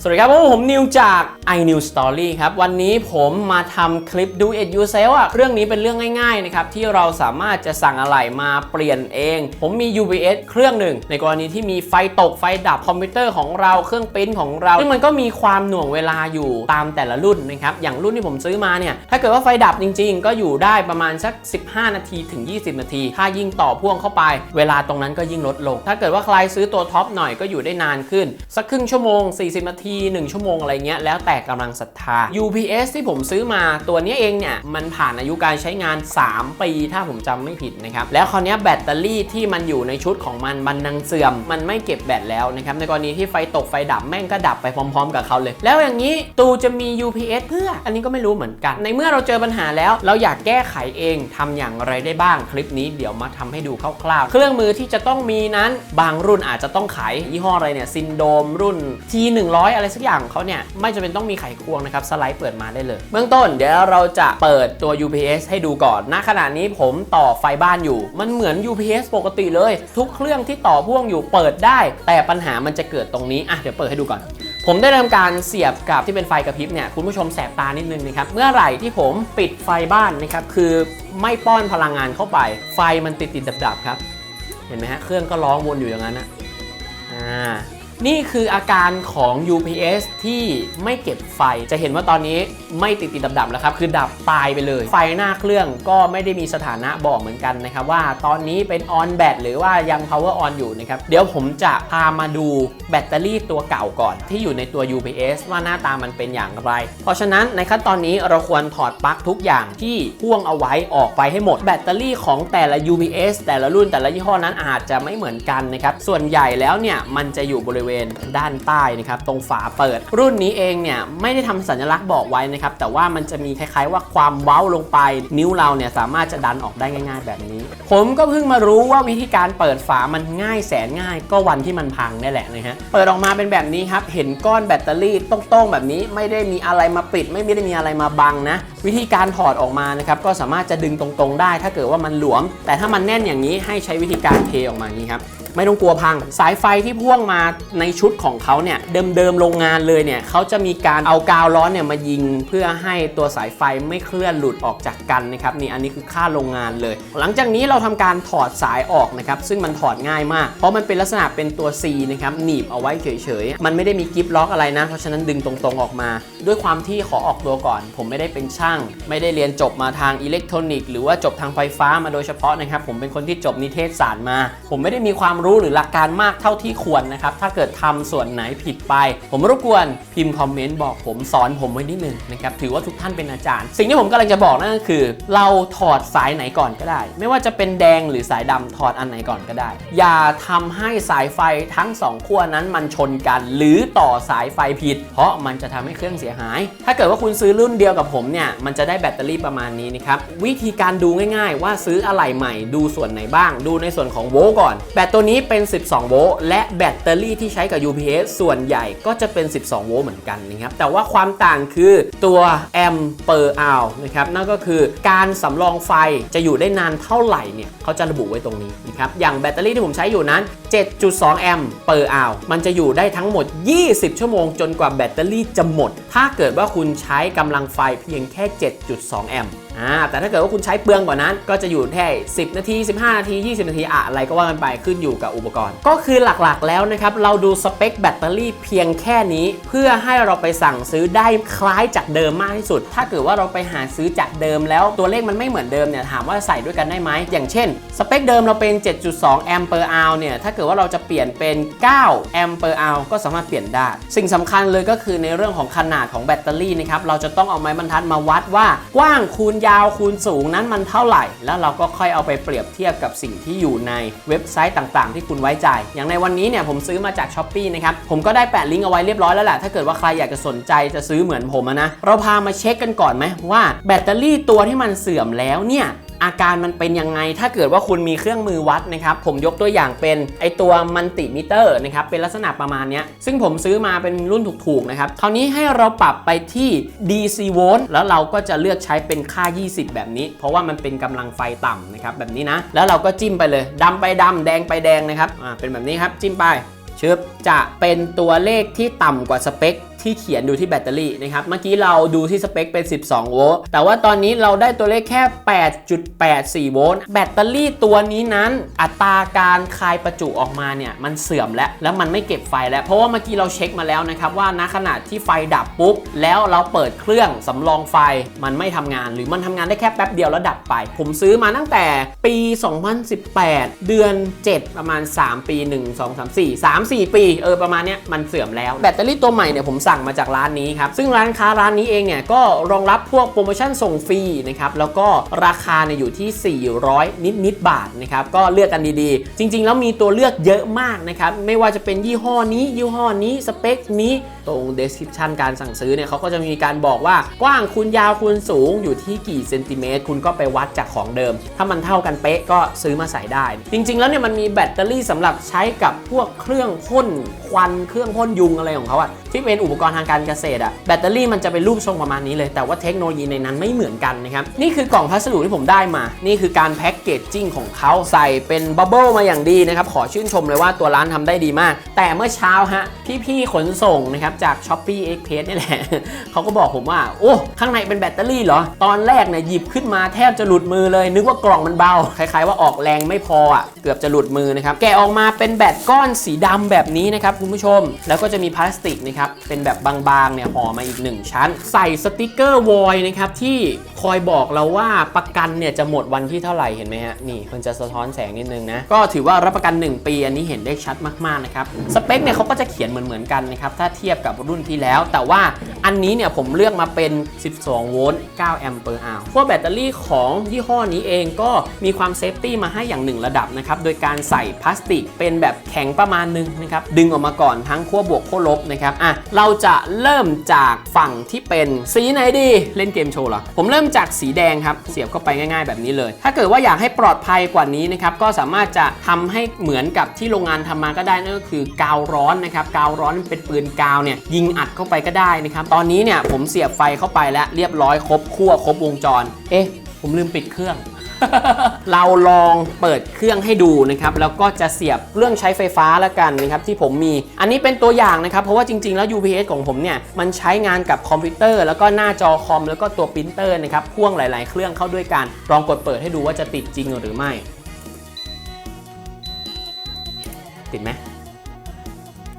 สวัสดีครับผมนิวจาก iNew Story ครับ วันนี้ผมมาทำคลิป Do It Yourself อะเรื่องนี้เป็นเรื่องง่ายๆนะครับ ที่เราสามารถจะสั่งอะไหล่มาเปลี่ยนเอง ผมมี UPS เครื่องหนึ่ง ในกรณีที่มีไฟตกไฟดับคอมพิวเตอร์ของเราเครื่องปริ้นของเรา ซึ่งมันก็มีความหน่วงเวลาอยู่ตามแต่ละรุ่นนะครับ อย่างรุ่นที่ผมซื้อมาเนี่ย ถ้าเกิดว่าไฟดับจริง ๆ ก็อยู่ได้ประมาณสัก 15 นาทีถึง 20 นาที ถ้ายิ่งต่อพ่วงเข้าไป เวลาตรงนั้นก็ยิ่งลดลง ถ้าเกิดว่าใครซื้อตัวท็อปหน่อยก็อยู่ได้นานขึ้น สักครึ่งชั่วโมง 40 นาที1 ชั่วโมงอะไรเงี้ยแล้วแต่กำลังศรัทธา UPS ที่ผมซื้อมาตัวนี้เองเนี่ย มันผ่านอายุการใช้งาน 3 ปี ถ้าผมจำไม่ผิดนะครับ แล้วคราวนี้แบตเตอรี่ที่มันอยู่ในชุดของมันมันนังเสื่อม มันไม่เก็บแบตแล้วนะครับ ในกรณีที่ไฟตกไฟดับแม่งก็ดับไปพร้อม ๆ กับเขาเลย แล้วอย่างนี้ตูจะมี UPS เพื่ออันนี้ก็ไม่รู้เหมือนกัน ในเมื่อเราเจอปัญหาแล้วเราอยากแก้ไขเองทำอย่างไรได้บ้างคลิปนี้เดี๋ยวมาทำให้ดูคร่าวๆ เครื่องมือที่จะต้องมีนั้นบางรุ่นอาจจะต้องขายยี่ห้ออะไรเนี่ยซินโดมรุ่น T100 อะไรสักอย่างของเขาเนี่ยไม่จำเป็นต้องมีไขควงนะครับสไลด์เปิดมาได้เลย เบื้องต้นเดี๋ยวเราจะเปิดตัว UPS ให้ดูก่อนณขณะนี้ผมต่อไฟบ้านอยู่ มันเหมือน UPS ปกติเลย ทุกเครื่องที่ต่อพ่วงอยู่เปิดได้ แต่ปัญหามันจะเกิดตรงนี้อะเดี๋ยวเปิดให้ดูก่อนผมได้ทำการเสียบกับที่เป็นไฟกระพริบเนี่ยคุณผู้ชมแสบตานิดนึงนะครับเมื่อไหร่ที่ผมปิดไฟบ้านนะครับคือไม่ป้อนพลังงานเข้าไป ไฟมันติดติดดับดับครับ เห็นไหมฮะเครื่องก็ร้องวนอยู่อย่างนั้นนะอ่า นี่คืออาการของ UPS ที่ไม่เก็บไฟ จะเห็นว่าตอนนี้ ไม่ติดติดดับดับๆแล้วครับคือดับตายไปเลย ไฟหน้าเครื่องก็ไม่ได้มีสถานะบอกเหมือนกันนะครับว่าตอนนี้เป็น on bat หรือว่ายัง power on อยู่นะครับเดี๋ยวผมจะพามาดูแบตเตอรี่ตัวเก่าก่อน ที่อยู่ในตัว UPS ว่าหน้าตามันเป็นอย่างไร เพราะฉะนั้นในขั้นตอนนี้เราควรถอดปลั๊กทุกอย่างที่พ่วงเอาไว้ออกไปให้หมด แบตเตอรี่ของแต่ละ UPS แต่ละรุ่นแต่ละยี่ห้อนั้นอาจจะไม่เหมือนกันนะครับส่วนใหญ่แล้วเนี่ยมันจะอยู่บริเวณด้านใต้นะครับตรงฝาเปิด รุ่นนี้เองเนี่ยไม่ได้ทำสัญลักษณ์บอกไว้นะครับแต่ว่ามันจะมีคล้ายๆว่าความเว้าลงไป นิ้วเราเนี่ยสามารถจะดันออกได้ง่าย ๆ แบบนี้ ผมก็เพิ่งมารู้ว่าวิธีการเปิดฝามันง่ายแสนง่าย ก็วันที่มันพังนี่แหละนะฮะเปิดออกมาเป็นแบบนี้ครับเห็นก้อนแบตเตอรี่ต้องๆแบบนี้ไม่ได้มีอะไรมาปิด ไม่ได้มีอะไรมาบังนะ วิธีการถอดออกมานะครับก็สามารถจะดึงตรงๆ ได้ ถ้าเกิดว่ามันหลวม แต่ถ้ามันแน่นอย่างนี้ให้ใช้วิธีการเทออกมานี้ครับ ไม่ต้องกลัวพัง สายไฟที่พ่วงมาในชุดของเขาเนี่ยเดิมๆโรงงานเลยเนี่ยเขาจะมีการเอากาวร้อนเนี่ยมายิง เพื่อให้ตัวสายไฟไม่เคลื่อนหลุดออกจากกันนะครับนี่อันนี้คือค่าโรงงานเลย หลังจากนี้เราทำการถอดสายออกนะครับซึ่งมันถอดง่ายมาก เพราะมันเป็นลักษณะเป็นตัว C นะครับหนีบเอาไว้เฉยๆมันไม่ได้มีกิฟล็อกอะไรนะเพราะฉะนั้นดึงตรงๆออกมา ด้วยความที่ขอออกตัวก่อน ผมไม่ได้เป็นช่าง ไม่ได้เรียนจบมาทางอิเล็กทรอนิกส์หรือว่าจบทางไฟฟ้ามาโดยเฉพาะนะครับผมเป็นคนที่จบนิเทศศาสตร์มา ผมไม่ได้มีความรู้หรือหลักการมากเท่าที่ควรนะครับ ถ้าเกิดทำส่วนไหนผิดไป ผมรบกวนพิมพ์คอมเมนต์บอกผมสอนผมไว้นิดนึงนะครับถือว่าทุกท่านเป็นอาจารย์ สิ่งที่ผมกำลังจะบอกนั่นก็คือ เราถอดสายไหนก่อนก็ได้ ไม่ว่าจะเป็นแดงหรือสายดำถอดอันไหนก่อนก็ได้ อย่าทำให้สายไฟทั้งสองขั้วนั้นมันชนกัน หรือต่อสายไฟผิด เพราะมันจะทำให้เครื่องเสียหาย ถ้าเกิดว่าคุณซื้อรุ่นเดียวกับผมเนี่ยมันจะได้แบตเตอรี่ประมาณนี้นะครับวิธีการดูง่าย ๆ ว่าซื้ออะไหล่ใหม่ดูส่วนไหนบ้าง ดูในส่วนของโวก่อนแบตตัวนี้ี้เป็น 12 โวลต์และแบตเตอรี่ที่ใช้กับ UPS ส่วนใหญ่ก็จะเป็น 12 โวลต์เหมือนกันนะครับแต่ว่าความต่างคือตัวแอมเปอร์อาวนะครับนั่นก็คือการสำรองไฟจะอยู่ได้นานเท่าไหร่เนี่ยเขาจะระบุไว้ตรงนี้นะครับอย่างแบตเตอรี่ที่ผมใช้อยู่นั้น 7.2 แอมเปอร์อาวมันจะอยู่ได้ทั้งหมด 20 ชั่วโมงจนกว่าแบตเตอรี่จะหมด ถ้าเกิดว่าคุณใช้กำลังไฟเพียงแค่ 7.2 แอมป์อ่าแต่ถ้าเกิดว่าคุณใช้เปลืองกว่านั้น ก็จะอยู่แค่10 นาที 15 นาที 20 นาทีอะอะไรก็ว่ากันไปขึ้นอยู่กับอุปกรณ์ ก็คือหลักๆแล้วนะครับ เราดูสเปคแบตเตอรี่เพียงแค่นี้ เพื่อให้เราไปสั่งซื้อได้คล้ายจากเดิมมากที่สุด ถ้าเกิดว่าเราไปหาซื้อจากเดิมแล้วตัวเลขมันไม่เหมือนเดิมเนี่ยถามว่าใส่ด้วยกันได้ไหมอย่างเช่น สเปคเดิมเราเป็น 7.2 แอมเปอร์อาวเนี่ยถ้าเกิดว่าเราจะเปลี่ยนเป็น9แอมเปอร์อาก็สามารถเปลี่ยนได้ สิ่งสำคัญเลยก็คือในเรื่องของขนาดของแบตเตอรี่นะครับเราจะต้องเอาไม้บรรทัดมาวัดว่ากว้างคูณยาวคูณสูงนั้นมันเท่าไหร่ แล้วเราก็ค่อยเอาไปเปรียบเทียบกับสิ่งที่อยู่ในเว็บไซต์ต่างๆ ที่คุณไว้ใจ อย่างในวันนี้เนี่ยผมซื้อมาจาก s h อ p e e นะครับผมก็ได้แปะลิงก์เอาไว้เรียบร้อยแล้วแหละถ้าเกิดว่าใครอยากจะสนใจจะซื้อเหมือนผมนะเราพามาเช็คกันก่อนไหมว่าแบตเตอรี่ตัวที่มันเสื่อมแล้วเนี่ย อาการมันเป็นยังไง ถ้าเกิดว่าคุณมีเครื่องมือวัดนะครับ ผมยกตัวอย่างเป็นไอตัวมันติมิเตอร์นะครับ เป็นลักษณะประมาณนี้ ซึ่งผมซื้อมาเป็นรุ่นถูกๆนะครับ คราวนี้ให้เราปรับไปที่ DC โวลต์แล้วเราก็จะเลือกใช้เป็นค่า 20 แบบนี้ เพราะว่ามันเป็นกำลังไฟต่ำนะครับแบบนี้นะ แล้วเราก็จิ้มไปเลยดำไปดำแดงไปแดงนะครับ อ่า เป็นแบบนี้ครับ จิ้มไปชึบจะเป็นตัวเลขที่ต่ำกว่าสเปค ที่เขียนดูที่แบตเตอรี่นะครับเมื่อกี้เราดูที่สเปคเป็น 12 โวลต์แต่ว่าตอนนี้เราได้ตัวเลขแค่ 8.84 โวลต์แบตเตอรี่ตัวนี้นั้นอัตราการคายประจุออกมาเนี่ยมันเสื่อมแล้ว แล้วมันไม่เก็บไฟแล้ว เพราะว่าเมื่อกี้เราเช็คมาแล้วนะครับว่าณขณะที่ไฟดับปุ๊บ แล้วเราเปิดเครื่องสำรองไฟมันไม่ทำงาน หรือมันทำงานได้แค่แป๊บเดียวแล้วดับไป ผมซื้อมาตั้งแต่ปี 2018 เดือน 7 ประมาณ 3 ปี 1 2 3 4 3 4 ปีเออประมาณเนี้ยมันเสื่อมแล้วแบตเตอรี่ตัวใหม่เนี่ยผมสั่งมาจากร้านนี้ครับ ซึ่งร้านค้าร้านนี้เองเนี่ยก็รองรับพวกโปรโมชั่นส่งฟรีนะครับ แล้วก็ราคาเนี่ยอยู่ที่ 400 นิดนิดบาทนะครับ ก็เลือกกันดีๆ จริง ๆ แล้วมีตัวเลือกเยอะมากนะครับ ไม่ว่าจะเป็นยี่ห้อนี้ ยี่ห้อนี้ สเปคนี้ตรง description การสั่งซื้อเนี่ยเขาก็จะมีการบอกว่ากว้างคูณยาวคูณสูงอยู่ที่กี่เซนติเมตรคุณก็ไปวัดจากของเดิม ถ้ามันเท่ากันเป๊ะก็ซื้อมาใส่ได้ จริง ๆ แล้วเนี่ยมันมีแบตเตอรี่สำหรับใช้กับพวกเครื่องพ่นควันเครื่องพ่นยุงอะไรของเขาอะที่เป็นอุปกรณ์ทางการเกษตรอะแบตเตอรี่มันจะเป็นรูปทรงประมาณนี้เลย แต่ว่าเทคโนโลยีในนั้นไม่เหมือนกันนะครับนี่คือกล่องพัสดุที่ผมได้มา นี่คือการแพ็กเกจจิ้งของเขาใส่เป็นบับเบิลมาอย่างดีนะครับขอชื่นชมเลยว่าตัวร้านทำได้ดีมาก แต่เมื่อเช้าฮะพี่ๆขนส่งนะครับจาก s h อ p e e Express นี่แหละ เขาก็บอกผมว่า โอ้ ข้างในเป็นแบตเตอรี่เหรอ ตอนแรกเนี่ยหยิบขึ้นมาแทบจะหลุดมือเลย นึกว่ากล่องมันเบา คล้ายๆว่าออกแรงไม่พออะ เกือบจะหลุดมือนะครับ แกะออกมาเป็นแบตก้อนสีดำแบบนี้นะครับคุณผู้ชม แล้วก็จะมีพลาสติกนะครับ เป็นแบบบางๆเนี่ยห่อมาอีก 1 ชั้น ใส่สติกเกอร์วอยนะครับที่คอยบอกเราว่าประกันเนี่ยจะหมดวันที่เท่าไหร่เห็นไหมฮะ นี่มันจะสะท้อนแสงนิดนึงนะ ก็ถือว่ารับประกัน 1 ปีอันนี้เห็นได้ชัดมากๆนะครับ สเปคเนี่ยเขาก็จะเขียนเหมือนๆกันนะครับ ถ้าเทียบกับรุ่นที่แล้ว แต่ว่าอันนี้เนี่ยผมเลือกมาเป็น 12 โวลต์ 9 แอมป์เปอร์อาวพวกแบตเตอรี่ของยี่ห้อนี้เองก็มีความเซฟตี้มาให้อย่างหนึ่งระดับนะครับ โดยการใส่พลาสติกเป็นแบบแข็งประมาณนึงนะครับ ดึงออกมาก่อนทั้งขั้วบวกขั้วลบนะครับ อะ เราจะเริ่มจากฝั่งที่เป็นสีไหนดี เล่นเกมโชว์เหรอ ผมเริ่มจากสีแดงครับ เสียบเข้าไปง่ายๆ แบบนี้เลย ถ้าเกิดว่าอยากให้ปลอดภัยกว่านี้นะครับ ก็สามารถจะทำให้เหมือนกับที่โรงงานทำมาก็ได้นั่นก็คือกาวร้อนนะครับ กาวร้อนเป็นปืนกาวเนี่ยยิงอัดเข้าไปก็ได้นะครับตอนนี้เนี่ยผมเสียบไฟเข้าไปแล้วเรียบร้อยครบขั้วครบวงจร เอ๊ะ ผมลืมปิดเครื่อง เราลองเปิดเครื่องให้ดูนะครับแล้วก็จะเสียบเครื่องใช้ไฟฟ้าแล้วกันนะครับที่ผมมี อันนี้เป็นตัวอย่างนะครับเพราะว่าจริงๆแล้ว UPS ของผมเนี่ยมันใช้งานกับคอมพิวเตอร์ แล้วก็หน้าจอคอมแล้วก็ตัวปรินเตอร์นะครับพ่วงหลาย ๆ เครื่องเข้าด้วยกันลองกดเปิดให้ดูว่าจะติดจริงหรือไม่ ติดไหม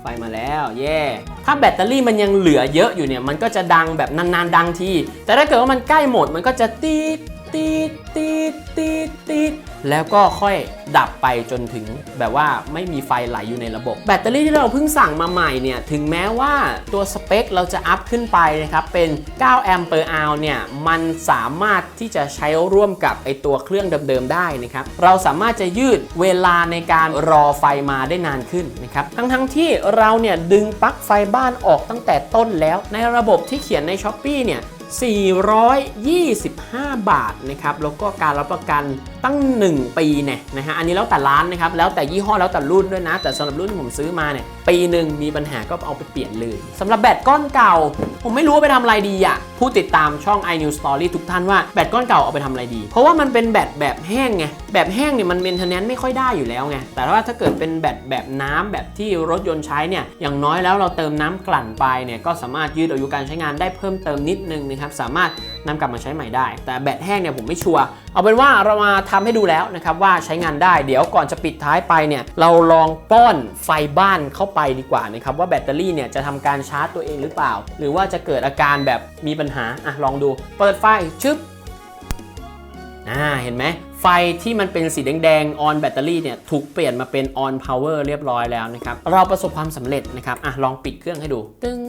ไฟมาแล้วเย่ถ้าแบตเตอรี่มันยังเหลือเยอะอยู่เนี่ยมันก็จะดังแบบนานๆดังที แต่ถ้าเกิดว่ามันใกล้หมดมันก็จะตีด ตีดตีดตีดตีดแล้วก็ค่อยดับไปจนถึงแบบว่าไม่มีไฟไหลอยู่ในระบบ แบตเตอรี่ที่เราเพิ่งสั่งมาใหม่เนี่ย ถึงแม้ว่าตัวสเปคเราจะอัพขึ้นไปนะครับ เป็น 9 แอมป์เปอร์อาวเนี่ย มันสามารถที่จะใช้ร่วมกับไอตัวเครื่องเดิมๆได้นะครับ เราสามารถจะยืดเวลาในการรอไฟมาได้นานขึ้นนะครับ ทั้งๆที่เราเนี่ยดึงปลั๊กไฟบ้านออกตั้งแต่ต้นแล้วในระบบที่เขียนใน s h อ p e e เนี่ย 425 บาทนะครับแล้วก็การรับประกันตั้ง 1 ปีเนี่ยนะฮะอันนี้แล้วแต่ร้านนะครับแล้วแต่ยี่ห้อแล้วแต่รุ่นด้วยนะ แต่สำหรับรุ่นที่ผมซื้อมาเนี่ยปีหนึ่งมีปัญหาก็เอาไปเปลี่ยนเลยสำหรับแบตก้อนเก่า ผมไม่รู้ว่าไปทำอะไรดีอะผู้ติดตามช่อง i New Story ทุกท่านว่าแบตก้อนเก่าเอาไปทำอะไรดี เพราะว่ามันเป็นแบตแบบแห้งไงแบบแห้งเนี่ยมันเมนเทนแนนไม่ค่อยได้อยู่แล้วไงแต่ว่าถ้าเกิดเป็นแบตแบบน้ำแบบที่รถยนต์ใช้เนี่ยอย่างน้อยแล้วเราเติมน้ำกลั่นไปเนี่ยก็สามารถยืดอายุการใช้งานได้เพิ่มเติมนิดนึงนะครับสามารถนำกลับมาใช้ใหม่ได้ แต่แบตแห้งเนี่ยผมไม่ชัวร์เอาเป็นว่าเรามาทำให้ดูแล้วนะครับว่าใช้งานได้เดี๋ยวก่อนจะปิดท้ายไปเนี่ยเราลองป้อนไฟบ้านเข้าไปดีกว่านะครับว่าแบตเตอรี่เนี่ยจะทำการชาร์จตัวเองหรือเปล่า หรือว่าจะเกิดอาการแบบมีปัญหาอะลองดู เปิดไฟชึบอ่าเห็นไหม ไฟที่มันเป็นสีแดงๆออนแบตเตอรี่เนี่ยถูกเปลี่ยนมาเป็นออนพาวเวอร์เรียบร้อยแล้วนะครับ เราประสบความสำเร็จนะครับอะลองปิดเครื่องให้ดู ตึ้ง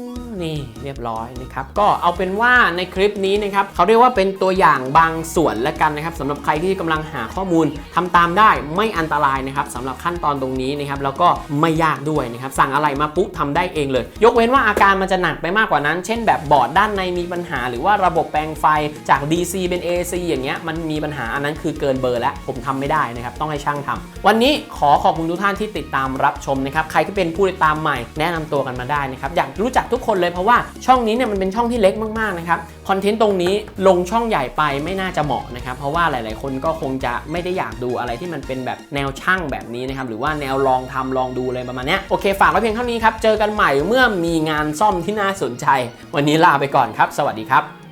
นี่เรียบร้อยนะครับก็เอาเป็นว่าในคลิปนี้นะครับเขาเรียกว่าเป็นตัวอย่างบางส่วนแล้วกันนะครับสำหรับใครที่กำลังหาข้อมูลทำตามได้ไม่อันตรายนะครับสำหรับขั้นตอนตรงนี้นะครับแล้วก็ไม่ยากด้วยนะครับสั่งอะไรมาปุ๊บทำได้เองเลย ยกเว้นว่าอาการมันจะหนักไปมากกว่านั้น เช่นแบบบอร์ดด้านในมีปัญหา หรือว่าระบบแปลงไฟจาก DC เป็น AC อย่างเงี้ยมันมีปัญหาอันนั้นคือเกินเบอร์แล้วผมทำไม่ได้นะครับต้องให้ช่างทำวันนี้ขอขอบคุณทุกท่านที่ติดตามรับชมนะครับใครที่เป็นผู้ติดตามใหม่แนะนำตัวกันมาได้นะครับอยากรู้จักทุกคนเลยเพราะว่าช่องนี้เนี่ยมันเป็นช่องที่เล็กมากๆนะครับคอนเทนต์ตรงนี้ลงช่องใหญ่ไปไม่น่าจะเหมาะนะครับเพราะว่าหลาย ๆ คนก็คงจะไม่ได้อยากดูอะไรที่มันเป็นแบบแนวช่างแบบนี้นะครับหรือว่าแนวลองทำลองดูเลยประมาณนี้โอเคฝากไว้เพียงเท่านี้ครับเจอกันใหม่เมื่อมีงานซ่อมที่น่าสนใจ วันนี้ลาไปก่อนครับ สวัสดีครับ